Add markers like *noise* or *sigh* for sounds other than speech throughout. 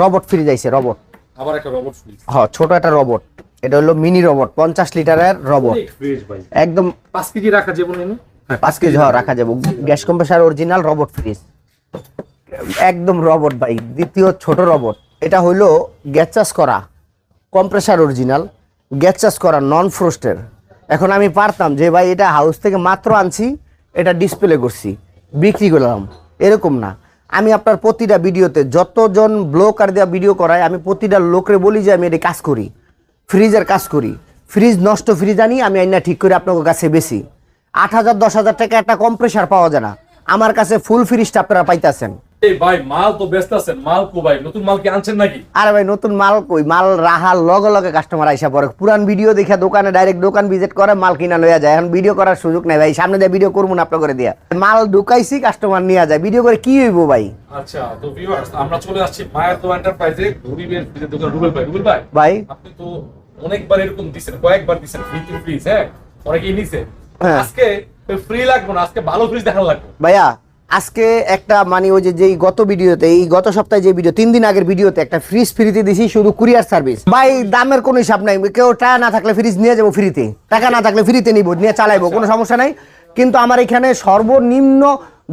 Robot fridge আইছে robot আবার একটা রোবট ফ্রিজ হ ছোট একটা রবট এটা হলো মিনি রবট পঞ্চাশ লিটারের রবট একদম পাঁচ কেজি রাখা যাবে না হ্যাঁ পাঁচ কেজি হ্যাঁ রাখা যাবে। Gas compressor original robot fridge একদম রবট ভাই দ্বিতীয় ছোট রবট এটা হইল গ্যাস চাষ করা কম্প্রেসার অরিজিনাল গ্যাস চাষ করা নন ফ্রোস্টের এখন আমি পারতাম যে ভাই এটা হাউস থেকে মাত্র আনছি এটা ডিসপ্লে করছি। বিক্রি করলাম। এরকম না। আমি আপনার প্রতিটা ভিডিওতে যতজন ব্লকার দেওয়া ভিডিও করাই আমি প্রতিটা লোকরে বলি যে আমি এটা কাজ করি। ফ্রিজের কাজ করি। ফ্রিজ নষ্ট ফ্রিজ আনি, আমি আইনা ঠিক করে আপনার কাছে বেশি আট হাজার, দশ হাজার টাকা একটা কম্প্রেসার পাওয়া যায় না। আমার কাছে ফুল ফ্রিজটা আপনারা পাইতেছেন। এই ভাই মাল তো ব্যস্ত আছেন মাল কো ভাই নতুন মাল কি আনছেন নাকি? আরে ভাই নতুন মাল কই? মাল রাহার লগে লগে কাস্টমার আইসা পরে। পুরান ভিডিও দেখে দোকানে ডাইরেক্ট দোকান ভিজিট করে মাল কিনা লইয়া যায়। এখন ভিডিও করার সুযোগ নাই ভাই। সামনে দিয়ে ভিডিও করব না আপনার করে দিয়া। মাল ঢুকাইছি কাস্টমার নিয়ে যায়। ভিডিও করে কি হইব ভাই? আচ্ছা তো ভিউয়ার্স আমরা চলে আসছি মায়ের তো এন্টারপ্রাইজে গরিবের দোকান রুবেল ভাই রুবেল ভাই। ভাই। আপনি তো অনেকবার এরকম দিছেন কয়েকবার দিছেন ফ্রি টু হ্যাঁ? অনেকেই নিছে। হ্যাঁ। আজকে ফ্রি লাগবে না আজকে ভালো ফ্রিজ দেখানো লাগবে। ভাইয়া আজকে একটা মানে ওই যে যেই গত ভিডিওতে এই গত সপ্তাহে যে ভিডিও তিন দিন আগের ভিডিওতে একটা ফ্রিজ ফ্রিতে দিছি শুধু কুরিয়ার সার্ভিস ভাই দামের কোনো হিসাব নাই। কেউ টাকা না থাকলে ফ্রিজ নিয়ে যাব ফ্রিতে টাকা না থাকলে ফ্রিতে নিব নিয়ে চালাইবো কোনো সমস্যা নাই। কিন্তু আমার এখানে সর্বনিম্ন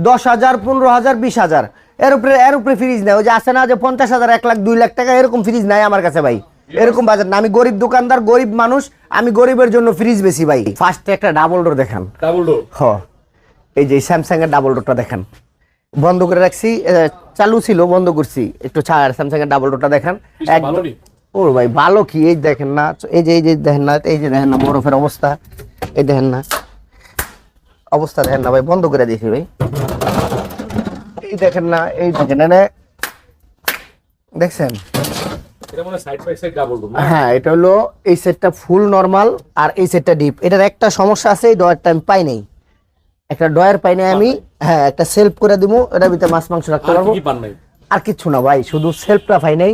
দশ হাজার পনেরো হাজার বিশ হাজার। এর উপরে এর উপরে ফ্রিজ নেই। ওই যে আসে না যে পঞ্চাশ হাজার এক লাখ দুই লাখ টাকা এরকম ফ্রিজ নাই আমার কাছে ভাই। এরকম বাজার না। আমি গরিব দোকানদার গরিব মানুষ আমি গরিবের জন্য ফ্রিজ বেশি ভাই। ফার্স্টে একটা ডাবল ডোর দেখান। ডাবল ডোর হ। এই যে স্যামসাং এর ডাবল ডোরটা দেখেন। বন্ধ করে রাখছি চালু ছিল বন্ধ করছি। একটু ছাড় স্যামসাং এর ডাবল ডোরটা দেখেন। একদম ও ভাই ভালো কি? এই দেখেন না এই যে এই যে দেখেন না এই যে দেখেন না বরফের অবস্থা। এই দেখেন না অবস্থা দেখেন না ভাই বন্ধ করে দিয়েছি ভাই। এই দেখেন না এই দেখেন না দেখছেন? হ্যাঁ এটা হলো এই সেটটা ফুল নর্মাল আর এই সেটটা ডিপ এটার একটা সমস্যা আছে এই ডয়ারটা আমি পাই নাই। একটা ডয়ার পাই নাই আমি হ্যাঁ একটা সেলফ করে দিব এটা ভিতরে মাছ মাংস রাখতে আর পারব। আর কিছু না ভাই শুধু সেলফটা পাই নাই।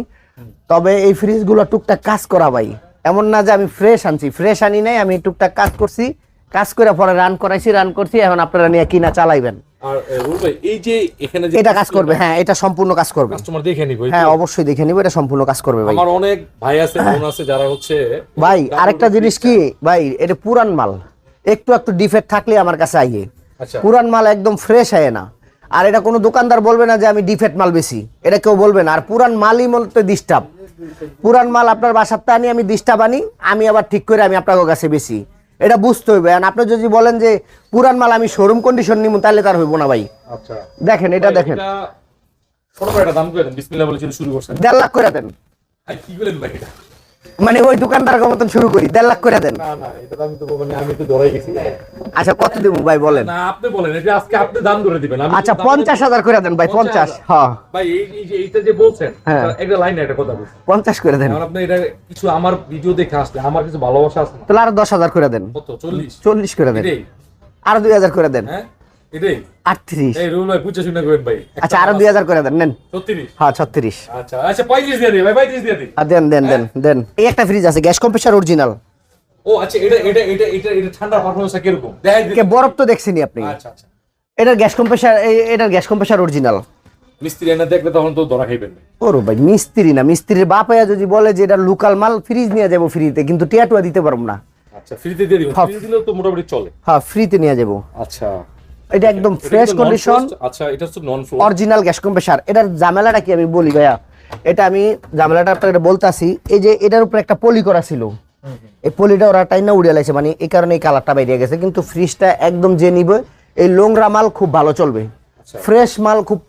তবে এই ফ্রিজগুলো টুকটাক কাজ করা ভাই। এমন না যে আমি ফ্রেশ আনছি ফ্রেশ আনি নাই আমি টুকটাক কাজ করছি। কাজ করে পরে রান করাইছি রান করছি এখন আপনারা নিয়ে কিনা চালাইবেন। আর এই যে এখানে যে এটা কাজ করবে হ্যাঁ এটা সম্পূর্ণ কাজ করবে। কাস্টমার দেখে নিব হ্যাঁ অবশ্যই দেখে নিব এটা সম্পূর্ণ কাজ করবে ভাই। আমার অনেক ভাই আছে বোন আছে যারা হচ্ছে ভাই আরেকটা জিনিস কি ভাই এটা পুরান মাল। একটু একটু ডিফেক্ট থাকলে আমার কাছে আইয়ে। পুরান মাল একদম ফ্রেশ হয় না। আর এটা কোনো দোকানদার বলবে না যে আমি ডিফেক্ট মাল বেশি। এটা কেউ বলবে না। আর পুরান মালই বলতে ডিস্টার্ব পুরান মাল আপনার বাসাতে আনি আমি ডিস্টার্ব আনি আমি আবার ঠিক করে আমি আপনার কাছে বেশি। এটা বুঝতে হইবে আর আপনি যদি বলেন যে পুরান মাল আমি শোরুম কন্ডিশন নিব তাহলে তার হইব না ভাই। আচ্ছা। দেখেন এটা দেখেন। এটা ছোট করে একটা দাম করে দেন বিসমিল্লাহ বলে শুরু- শুরু করছেন। দেড় লাখ করে দেন। মানে ওই দোকানদার মতন শুরু করি দেড় লাখ করে দেন। আচ্ছা কত দেবো ভাই বলেন? আপনি বলেন আজকে আপনি দাম ধরে দিবেন আচ্ছা পঞ্চাশ হাজার করে দেন ভাই পঞ্চাশ হ্যাঁ। ভাই এইটা যে বলছেন হ্যাঁ। একটা লাইন একটা কথা বলছেন পঞ্চাশ করে দেন। আপনি এটা কিছু আমার ভিডিও দেখে আসলে আমার কিছু ভালোবাসা আছে। তাহলে আরও দশ হাজার করে দেন। কত? চল্লিশ। চল্লিশ করে দেন। আরও দুই হাজার করে দেন। হ্যাঁ। এটাই? আটত্রিশ। এই রুল ভাই বুঝে শুনে করেন ভাই। আচ্ছা আরও দুই হাজার করে দেন নেন। ছত্রিশ? হ্যাঁ আচ্ছা আচ্ছা পঁয়ত্রিশ দিয়ে দিই ভাই পঁয়ত্রিশ দিয়ে দিই। দেন দেন দেন দেন। এই একটা ফ্রিজ আছে গ্যাস কম্প্রেসার অরিজিনাল ও আচ্ছা এটা এটা এটা এটা এটা ঠান্ডা পারফরমেন্সটা কীরকম? দেখাই দিন বরফ তো দেখছেনি আপনি। আচ্ছা আচ্ছা। এটার গ্যাস কম্প্রেসার এটার গ্যাস কম্প্রেসার অরিজিনাল মিস্ত্রি এনে দেখলে তখন তো ধরা খাইবেন না। ওরো ভাই মিস্ত্রি না মিস্ত্রির বাপায়া যদি বলে যে এটা লোকাল মাল ফ্রিজ নিয়ে যাব ফ্রিতে কিন্তু টিয়াটুয়া দিতে পারব না। আচ্ছা ফ্রিতে দিয়ে দিবেন হ্যাঁ। ফ্রি তো মোটামুটি চলে। হ্যাঁ ফ্রিতে নিয়ে যাব। আচ্ছা। এটা একদম ফ্রেশ কন্ডিশন আচ্ছা এটা হচ্ছে non floor original gas compressor এটার ঝামেলাটা কি আমি বলি ভাইয়া? এটা আমি ঝামেলাটা আপনাকে বলতাছি। এই যে এটার উপরে একটা পলি করা ছিল। এই পলিটা ওরা টাইনা উড়ে লাইছে মানে এই কারণে এই কালারটা বাইরে গেছে। কিন্তু ফ্রিজটা একদম যে নিবে এই লোংরা মাল খুব ভালো চলবে। আচ্ছা। ফ্রেশ মাল খুব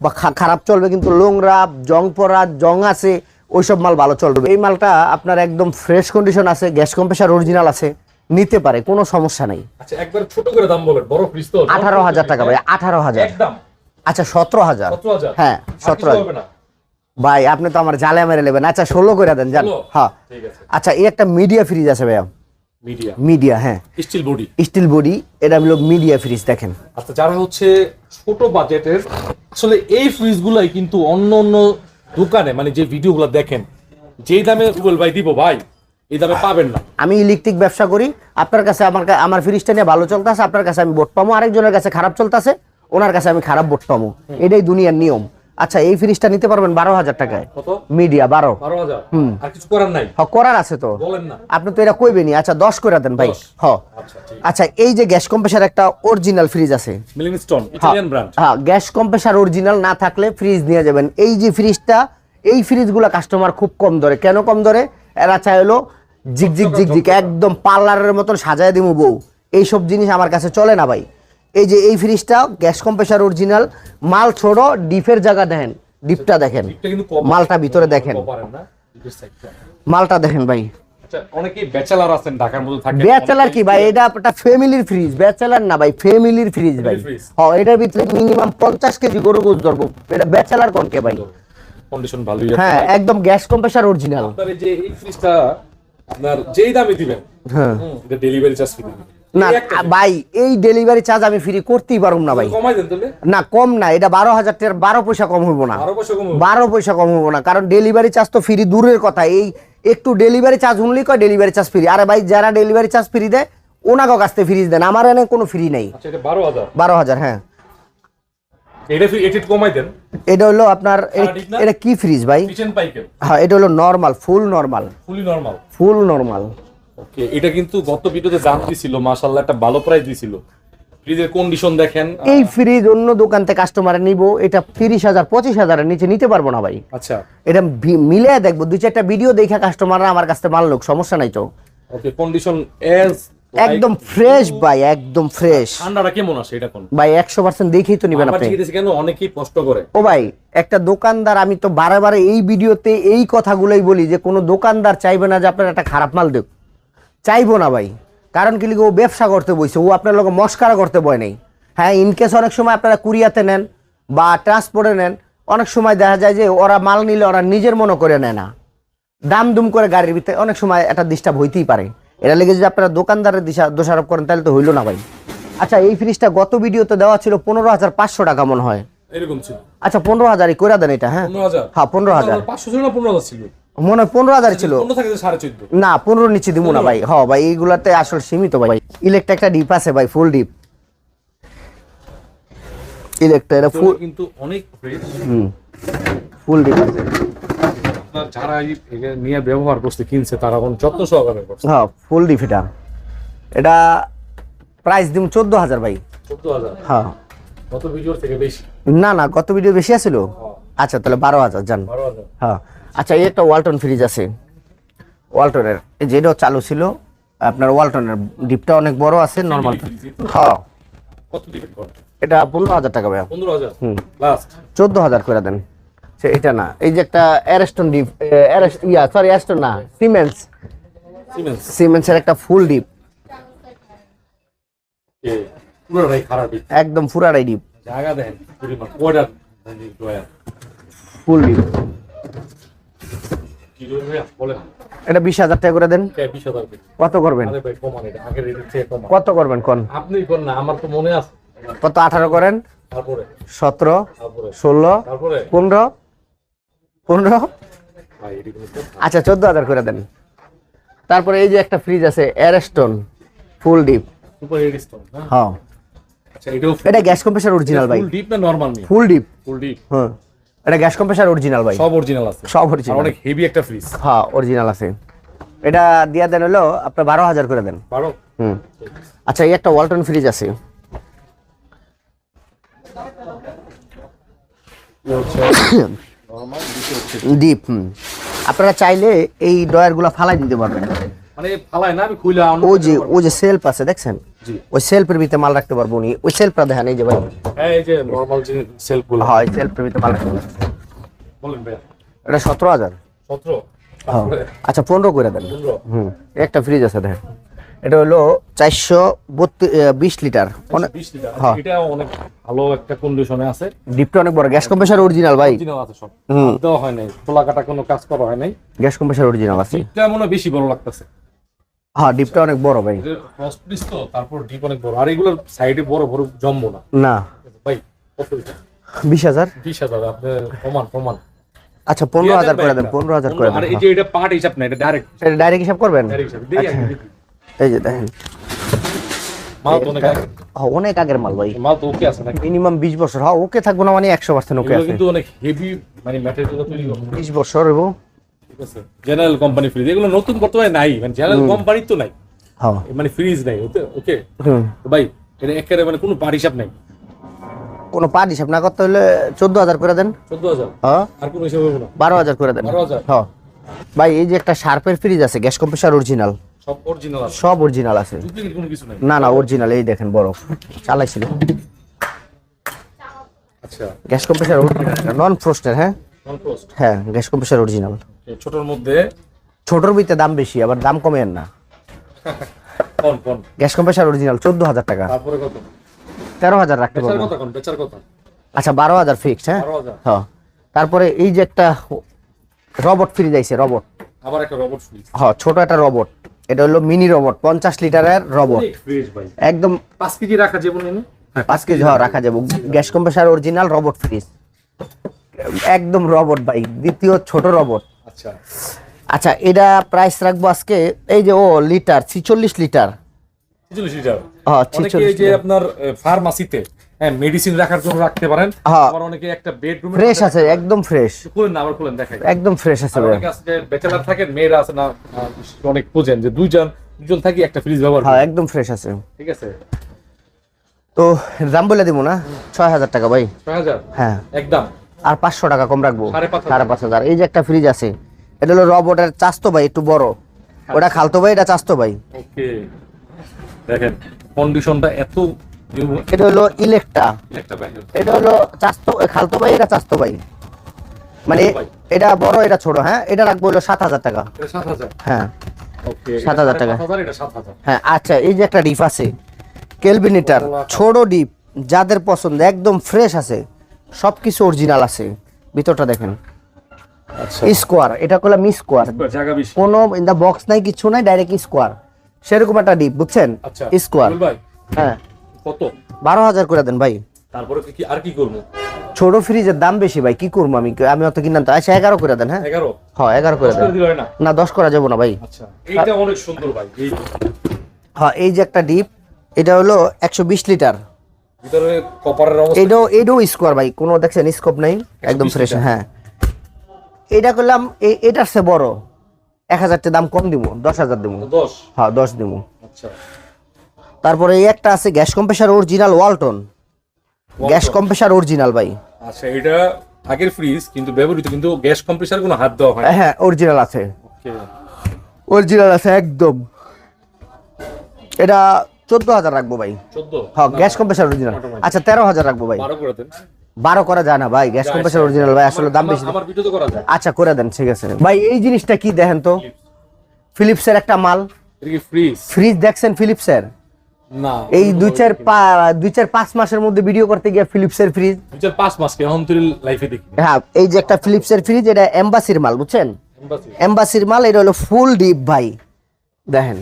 খারাপ চলবে কিন্তু লোংরা জং পড়া জং আছে ওইসব মাল ভালো চলবে। এই মালটা আপনার একদম ফ্রেশ কন্ডিশন আছে গ্যাস কম্প্রেসার অরিজিনাল আছে। নিতে পারে কোনো সমস্যা নাই। আচ্ছা একবার ছোট করে দাম বলেন বড় ফ্রিজ তো আঠারো হাজার টাকা ভাই আঠারো হাজার। একদম। আচ্ছা সতেরো হাজার। সতেরো হাজার? হ্যাঁ আর কিছু সতেরো হাজার। হবে না। ভাই আপনি তো আমার জালে মেরে নেবেন। আচ্ছা ষোলো করে দেন জান হ্যাঁ। ঠিক আছে। আচ্ছা এই একটা মিডিয়া ফ্রিজ আছে ভাইয়া। মিডিয়া মিডিয়া হ্যাঁ। স্টিল বডি স্টিল বডি এটা হলো মিডিয়া ফ্রিজ দেখেন। আচ্ছা যারা হচ্ছে ছোট বাজেটের আসলে এই ফ্রিজগুলাই কিন্তু অন্য অন্য দোকানে মানে যে ভিডিওগুলো দেখেন যেই দামে ভাই দিব ভাই এই দামে পাবেন না। আমি ইলেকট্রিক ব্যবসা করি আপনার কাছে আমার আমার ফ্রিজটা নিয়ে ভালো চলতেছে আপনার কাছে আমি বোট পাবো আরেকজনের কাছে খারাপ চলতেছে ওনার কাছে আমি খারাপ বোট পাবো এটাই দুনিয়ার নিয়ম। আচ্ছা এই ফ্রিজটা নিতে পারবেন বারো হাজার টাকায়। মিডিয়া বারো। হাজার? করার আছে তো। আপনি তো এটা কইবেনি আচ্ছা দশ করে দেন ভাই। হ। আচ্ছা আচ্ছা এই যে গ্যাস কম্প্রেসার একটা অরিজিনাল ফ্রিজ আছে। হ্যাঁ গ্যাস কম্প্রেসার অরিজিনাল না থাকলে ফ্রিজ নিয়ে যাবেন। এই যে ফ্রিজটা এই ফ্রিজগুলো কাস্টমার খুব কম ধরে। কেন কম ধরে? এরা চাই হলো জিক জিক একদম পার্লারের মতন সাজায় দিমু বউ। এইসব জিনিস আমার কাছে চলে না ভাই। এই যে এই ফ্রিজটা গ্যাস কম্প্রেসার অরিজিনাল মাল ছোড়ো ডিপের জায়গা দেখেন ডিপটা দেখেন। মালটা ভিতরে দেখেন। মালটা দেখেন ভাই। আচ্ছা অনেকেই ব্যাচেলার আছেন ঢাকার মধ্যে থাকেন। ব্যাচেলার কি ভাই? এটা একটা ফ্যামিলির ফ্রিজ ব্যাচেলার না ভাই ফ্যামিলির ফ্রিজ ভাই। হ্যাঁ এটার ভিতরে মিনিমাম পঞ্চাশ কেজি গরু গোস ধরবো। এটা ব্যাচেলার কোনকে ভাই? কন্ডিশন ভালোই হ্যাঁ একদম গ্যাস কম্প্রেসার অরিজিনাল আপনার যে এই ফ্রিজটা আপনার যেই দামে দিবেন হ্যাঁ। এটা ডেলিভারি চার্জ ফ্রি না ভাই এই ডেলিভারি চার্জ আমি ফ্রি করতেই পারুম না ভাই। না কম না এটা বারো হাজার টাকার বারো পয়সা কম হইব না। বারো পয়সা কম হইব। না কারণ ডেলিভারি চার্জ তো ফ্রি দূরের কথা। এই একটু ডেলিভারি চার্জ শুনলেই কয় ডেলিভারি চার্জ ফ্রি আরে ভাই যারা ডেলিভারি চার্জ ফ্রি দেয় ওনাকে কাছ থেকে ফ্রিজ দেন আমার এনে কোনো ফ্রি নেই। আচ্ছা বারো হাজার। বারো হাজার হ্যাঁ। এটা একটু কমাই দেন। এটা হলো আপনার? এটা কি ফ্রিজ ভাই? কিচেন পাইকেল হ্যাঁ এটা হলো normal full normal fully normal full normal okay এটা কিন্তু গত ভিডিওতে দাম দিছিল মাশাআল্লাহ একটা ভালো প্রাইস দিছিল। ফ্রিজের কন্ডিশন দেখেন এই ফ্রিজ অন্য দোকান থেকে কাস্টমারে নিব এটা তিরিশ হাজার পঁচিশ হাজারের নিচে নিতে পারব না ভাই। আচ্ছা। এটা মিলে দেখব দুই চারটা ভিডিও দেখে কাস্টমাররা আমার কাছ লোক সমস্যা নাই তো। ওকে কন্ডিশন এজ একদম ফ্রেশ ভাই একদম ফ্রেশ ঠান্ডাটা কেমন আসে এটা কোন? ভাই একশো পার্সেন্ট দেখেই তো নিবেন আমার আপনি। জিজ্ঞেস কেন অনেকেই কষ্ট করে? ও ভাই একটা দোকানদার আমি তো বারে বারে এই ভিডিওতে এই কথাগুলোই বলি যে কোনো দোকানদার চাইবে না যে আপনার একটা খারাপ মাল দেখ চাইব না ভাই। কারণ কি লিখে ও ব্যবসা করতে বইছে ও আপনার লোক মস্কারা করতে বয় নাই। হ্যাঁ ইনকেস অনেক সময় আপনারা কুরিয়াতে নেন বা ট্রান্সপোর্টে নেন অনেক সময় দেখা যায় যে ওরা মাল নিলে ওরা নিজের মনে করে নেয় না। দাম দুম করে গাড়ির ভিতরে অনেক সময় একটা ডিস্টার্ব হইতেই পারে। এটা লেগে যদি আপনারা দোকানদারের দিশা দোষারোপ করেন তাহলে তো হইল না ভাই। আচ্ছা এই ফ্রিজটা গত ভিডিওতে দেওয়া ছিল পনেরো হাজার পাঁচশো টাকা মনে হয়। এরকম ছিল। আচ্ছা পনেরো হাজারই করে দেন এটা হ্যাঁ? হ্যাঁ পনেরো হাজার। পাঁচশো ছিল না পনেরো হাজার ছিল? মনে হয় পনেরো হাজার ছিল। সাড়ে চোদ্দ। না পনেরো নিচে দিব না ভাই। হ ভাই এইগুলাতে আসলে সীমিত ভাই। ইলেকট্রা একটা ডিপ আছে ভাই ফুল ডিপ ইলেকট্রা এটা ফুল কিন্তু অনেক ফ্রেশ হুম ফুল ডিপ আছে। যারা এই নিয়ে ব্যবহার করছে কিনছে তারা এখন যত্ন সহকারে করছে। হ্যাঁ ফুল ডিপ এটা প্রাইস দিম চোদ্দ হাজার ভাই। চোদ্দ হাজার? হ্যাঁ। গত ভিডিওর থেকে বেশি? না না গত ভিডিও বেশি আছিল? আচ্ছা তাহলে বারো হাজার জান। হ্যাঁ। আচ্ছা এই একটা ওয়ালটন ফ্রিজ আছে। ওয়ালটনের এই যেটাও চালু ছিল। আপনার ওয়ালটনের ডিপটা অনেক বড় আছে নর্মাল হ্যাঁ। কত এটা পনেরো হাজার টাকা ভাইয়া। পনেরো হাজার। লাস্ট চোদ্দ হাজার করে দেন। সে এটা না এই যে একটা অ্যারেস্টন ডিপ অ্যারেস্ট ইয়া সরি অ্যারেস্টন না সিমেন্স সিমেন্স সিমেন্সের একটা ফুল ডিপ একদম ফুরারাই ডিপ জায়গা ফুল ডিপ এটা বিশ হাজার টাকা করে দেন। কত করবেন? কত করবেন কোন? আপনি কোন না আমার তো মনে আছে। কত আঠারো করেন? সতেরো ষোলো পনেরো পনেরো। আচ্ছা চোদ্দ হাজার করে দেন। তারপরে এই যে একটা ফ্রিজ আছে অ্যারেস্টন ফুল ডিপ হ্যাঁ। আচ্ছা এটা গ্যাস কম্প্রেসার অরিজিনাল ভাই। ফুল ডিপ না normal full deep full deep হ্যাঁ এটা গ্যাস কম্প্রেসার অরিজিনাল ভাই। সব অরিজিনাল আছে। সব অরিজিনাল অনেক হেভি একটা ফ্রিজ হ্যাঁ অরিজিনাল আছে। এটা দিয়া দেন হলো আপনার বারো হাজার করে দেন। বারো? হুম। আচ্ছা এই একটা ওয়ালটন ফ্রিজ আছে। হচ্ছে *coughs* ডিপ আপনারা চাইলে এই ডয়ারগুলো ফালাই দিতে পারবেন। মানে ও যে ও যে সেলফ আছে দেখছেন? ওই সেলফের ভিতরে মাল রাখতে পারব উনি। ওই সেলফটা দেখেন এই যে ভাই। হ্যাঁ এই যে নরমাল যে সেলফগুলো হ্যাঁ এই সেলফের ভিতরে মাল রাখতে বলেন এটা সতেরো হাজার। সতেরো? হ্যাঁ। আচ্ছা পনেরো করে দেন। হুম। একটা ফ্রিজ আছে দেখেন। এটা হলো চারশো বিশ লিটার। হ্যাঁ। এটা অনেক ভালো একটা কন্ডিশনে আছে। ডিপটা অনেক বড়। গ্যাস কম্প্রেসার অরিজিনাল ভাই। অরিজিনাল আছে সব। দেওয়া হয় নাই। খোলা কাটা কোনো কাজ করা হয় নাই। গ্যাস কম্প্রেসার অরিজিনাল আছে। এটা মনে বেশি বড় লাগতেছে। হ্যাঁ ডিপটা অনেক বড় ভাই। ফ্রস্ট তো তারপর ডিপ অনেক বড়। আর এগুলোর সাইডে বড় বড় জম্বো না। না। ভাই কত বিশ হাজার? বিশ হাজার আপনি প্রমাণ প্রমাণ। আচ্ছা পনেরো হাজার করে দেন পনেরো হাজার করে আর দেন। এই যে এটা পার্ট হিসাব না এটা ডাইরেক্ট ডাইরেক্ট হিসাব করবেন? ডাইরেক্ট হিসাব। এই যে দেখেন। অনেক হ্যাঁ, অনেক আগের মাল ভাই। মাল তো ওকে আছে মিনিমাম বিশ বছর। হ্যাঁ ওকে থাকব না মানে একশো পার্সেন্ট ওকে আছে। কিন্তু অনেক হেভি মানে ম্যাটেরিয়াল তৈরি করে বিশ বছর এবং ঠিক আছে। জেনারেল কোম্পানি ফ্রিজ এগুলো নতুন বর্তমানে নাই মানে জেনারেল কোম্পানির তো নাই। হ্যাঁ। মানে ফ্রিজ নাই ওকে ভাই এটা একেবারে মানে কোনো বার হিসাব নাই। কোনো পার হিসাব না করতে হলে চোদ্দ হাজার করে দেন। চোদ্দ হাজার? হ্যাঁ। আর কোনো হিসাব হবে না? বারো হাজার করে দেন। 12,000? হ্যাঁ। ভাই এই যে একটা শার্পের ফ্রিজ আছে গ্যাস কম্প্রেসার অরিজিনাল সব অরিজিনাল আছে? সব অরিজিনাল আছে। কোনো কিছু নাই? না না অরিজিনাল এই দেখেন বরফ চালাইছিল। আচ্ছা। গ্যাস কম্প্রেসার অরিজিনাল নন ফ্রোস্টের হ্যাঁ? নন ফ্রস্ট হ্যাঁ গ্যাস কম্প্রেসার অরিজিনাল ছোটর মধ্যে? ছোটোর ভিতরে দাম বেশি আবার দাম কমে না। *laughs* কোন কোন? গ্যাস কম্প্রেসার অরিজিনাল চোদ্দ হাজার টাকা। তারপরে কত? তেরো হাজার রাখতে পারব। কথা কোন বেচার কথা আচ্ছা বারো হাজার ফিক্সড হ্যাঁ হ্যাঁ। তারপরে এই যে একটা রবট ফ্রিজ আইছে রবট আবার একটা রবট ফ্রিজ হ্যাঁ ছোট একটা রবট এটা হলো মিনি রবট পঞ্চাশ লিটারের রবট ফ্রিজ ভাই। একদম পাঁচ কেজি রাখা যাবে হ্যাঁ পাঁচ কেজি হ্যাঁ রাখা যাবে। Gas compressor original robot fridge একদম রবট ভাই দ্বিতীয় ছোট রবট আচ্ছা। আচ্ছা এটা প্রাইস রাখব আজকে এই যে ও লিটার ছিচল্লিশ লিটার। ছিচল্লিশ লিটার। অনেকে যে আপনার ফার্মাসিতে হ্যাঁ মেডিসিন রাখার জন্য রাখতে পারেন। হ্যাঁ। আবার অনেকে একটা বেডরুমে ফ্রেশ আছে একদম ফ্রেশ খুলেন না আবার খুলেন দেখাই। একদম ফ্রেশ আছে আর ভাই। যে ব্যাচেলার থাকেন মেয়েরা আছে না অনেক খোঁজেন যে দুইজন দুজন থাকি একটা ফ্রিজ ব্যবহার হ্যাঁ একদম ফ্রেশ আছে। ঠিক আছে? তো দাম বলে দিব না? ছয় হাজার টাকা ভাই। ছয় হাজার? হ্যাঁ। একদম। আর পাঁচশো টাকা কম রাখব। সাড়ে পাঁচ হাজার। এই যে একটা ফ্রিজ আছে এটা হলো রবটের চাস্তো ভাই একটু বড়। ওটা খালতো ভাই এটা চাস্তো ভাই। ওকে দেখেন কন্ডিশনটা এত এটা হলো ব্যাগের এটা হলো চাস্তো খালতো ভাই এটা চাস্তো ভাই। মানে এটা বড় এটা ছোট হ্যাঁ? এটা রাখব হলো সাত হাজার টাকা। এটা সাত হাজার? হ্যাঁ। ওকে 7,000 টাকা। হ্যাঁ আচ্ছা এই যে একটা ডিপ আছে কেলভিনিটার ছোট ডিপ যাদের পছন্দ একদম ফ্রেশ আছে সব কিছু অরিজিনাল আছে। ভিতরটা দেখেন। আচ্ছা। স্কোয়ার এটা করলাম স্কোয়ার। কোনো ইন দা বক্স নাই কিছু নাই ডাইরেক্ট স্কোয়ার। সেরকম একটা ডিপ বুঝছেন? আচ্ছা স্কোয়ার হ্যাঁ। কত? বারো হাজার করে দেন ভাই। তারপরে কি আর কি করব? ছোট ফ্রিজের দাম বেশি ভাই কি করব আমি? আমি অত কিনলাম তো। আচ্ছা এগারো করে দেন হ্যাঁ? এগারো? হ্যাঁ এগারো করে দেন। না? দশ করা যাব না ভাই। আচ্ছা এইটা অনেক সুন্দর ভাই হ্যাঁ এই যে একটা ডিপ এটা হলো একশো বিশ লিটার এটাও এটাও স্কোয়ার ভাই কোনো দেখছেন স্কোপ নাই একদম ফ্রেশ হ্যাঁ। এটা করলাম এটার সে বড়। এক হাজার দাম কম দিব দশ হাজার দিব হ্যাঁ দশ দিব আচ্ছা। তারপরে এই একটা আছে gas compressor original Walton gas compressor original ভাই। আচ্ছা এটা আগের ফ্রিজ কিন্তু ব্যবহৃত কিন্তু গ্যাস কম্প্রেসার কোনো হাত দেওয়া হয় হ্যাঁ অরিজিনাল আছে। অরিজিনাল আছে একদম। এটা চোদ্দ হাজার রাখব ভাই। চোদ্দ? হ্যাঁ গ্যাস কম্প্রেসার অরিজিনাল আচ্ছা তেরো হাজার রাখব ভাই। বারো করে যায় না ভাই গ্যাস কম্প্রেসার অরিজিনাল ভাই আসলে দাম বেশি। আচ্ছা করে দেন ঠিক আছে। ভাই এই জিনিসটা কি দেখেন তো? ফিলিপসের একটা মাল। ফ্রিজ দেখছেন ফিলিপসের না এই দুই চার পা- দুই চার পাঁচ মাসের মধ্যে ভিডিও করতে গিয়ে ফিলিপসের ফ্রিজ দুই চার পাঁচ মাস এখন তুই লাইফে দেখি। হ্যাঁ এই যে একটা ফিলিপসের ফ্রিজ এটা এম্বাসির মাল বুঝছেন? এম্বাসি এম্বাসির মাল এটা হলো ফুল ডিপ ভাই। দেখেন।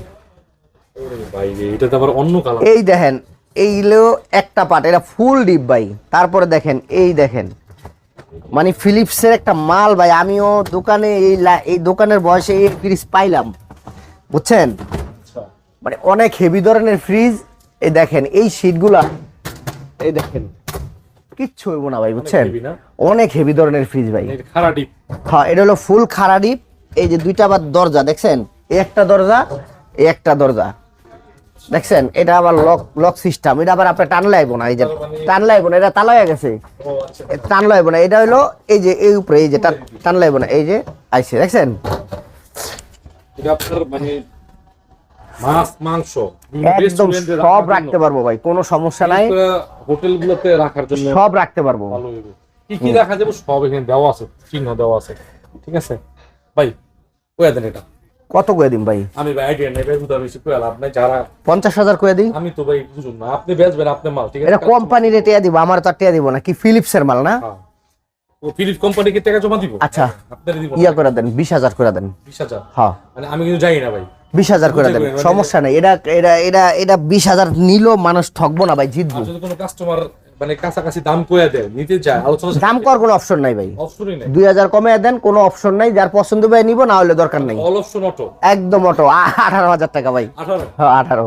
এই দেখেন এই হলো একটা পার্ট এটা ফুল ডিপ ভাই। তারপরে দেখেন এই দেখেন। মানে ফিলিপসের একটা মাল ভাই আমিও দোকানে এই এই দোকানের বয়সে এই ফ্রিজ পাইলাম। বুঝছেন? আচ্ছা। মানে অনেক হেভি ধরনের ফ্রিজ এই দেখেন এই শীটগুলা এই দেখেন। কিচ্ছু হইব না ভাই বুঝছেন? অনেক হেভি ধরনের ফ্রিজ ভাই। এটা খারা ডিপ হ্যাঁ এটা হলো ফুল খাড়া ডিপ এই যে দুইটা আবার দরজা দেখছেন? এই একটা দরজা এই একটা দরজা। দেখছেন এটা আবার লক লক সিস্টেম এটা আবার আপনার টানলে আইব না এই যে টানলে আইব না এটা তালা হয়ে গেছে আচ্ছা। এ টানলে আইব না এটা হলো এই যে এই উপরে এই যে টান- টানলে আইব না এই যে আইছে দেখছেন? মানে মাছ মাংস একদম সব রাখতে পারব ভাই কোনো সমস্যা নাই। হোটেল রাখার জন্য সব রাখতে পারব। কি কি রাখা যাবে সব এখানে দেওয়া আছে চিহ্ন দেওয়া আছে ঠিক আছে? ভাই কয়ে এটা। কত করে দিন ভাই? আমি ভাই আইডিয়া নেই ভাই বেশি কয়ে লাভ নাই যারা পঞ্চাশ হাজার করে দিই? আমি তো ভাই বুঝুন না আপনি বেচবেন আপনার মাল ঠিক আছে? এটা কোম্পানি রেটে দিব আমার তো আর টিয়া দিব না কি ফিলিপসের মাল না? হ্যাঁ। ও ফিলিপ কোম্পানিকে টাকা জমা দিব? আচ্ছা আপনার দিব ইয়া করে দেন বিশ হাজার করে দেন। বিশ হাজার? হ্যাঁ। মানে আমি কিন্তু জানি না ভাই। বিশ হাজার করে পেরেছি। সমস্যা নেই এটা এটা এটা এটা বিশ হাজার নিলেও মানুষ ঠকবো না ভাই জিতবো। আর যদি কোনো কাস্টমার মানে কাছাকাছি দাম কয়ে দেয় নিতে চায় আলোচনা দাম করার কোনো অপশন নাই ভাই। অপশনই নাই। দুই হাজার কমে দেন কোনো অপশন নাই যার পছন্দ ভাই নিব না হলে দরকার নেই। অল অপশন অটো একদম অটো আঠারো হাজার টাকা ভাই। আঠারো? হ্যাঁ আঠারো।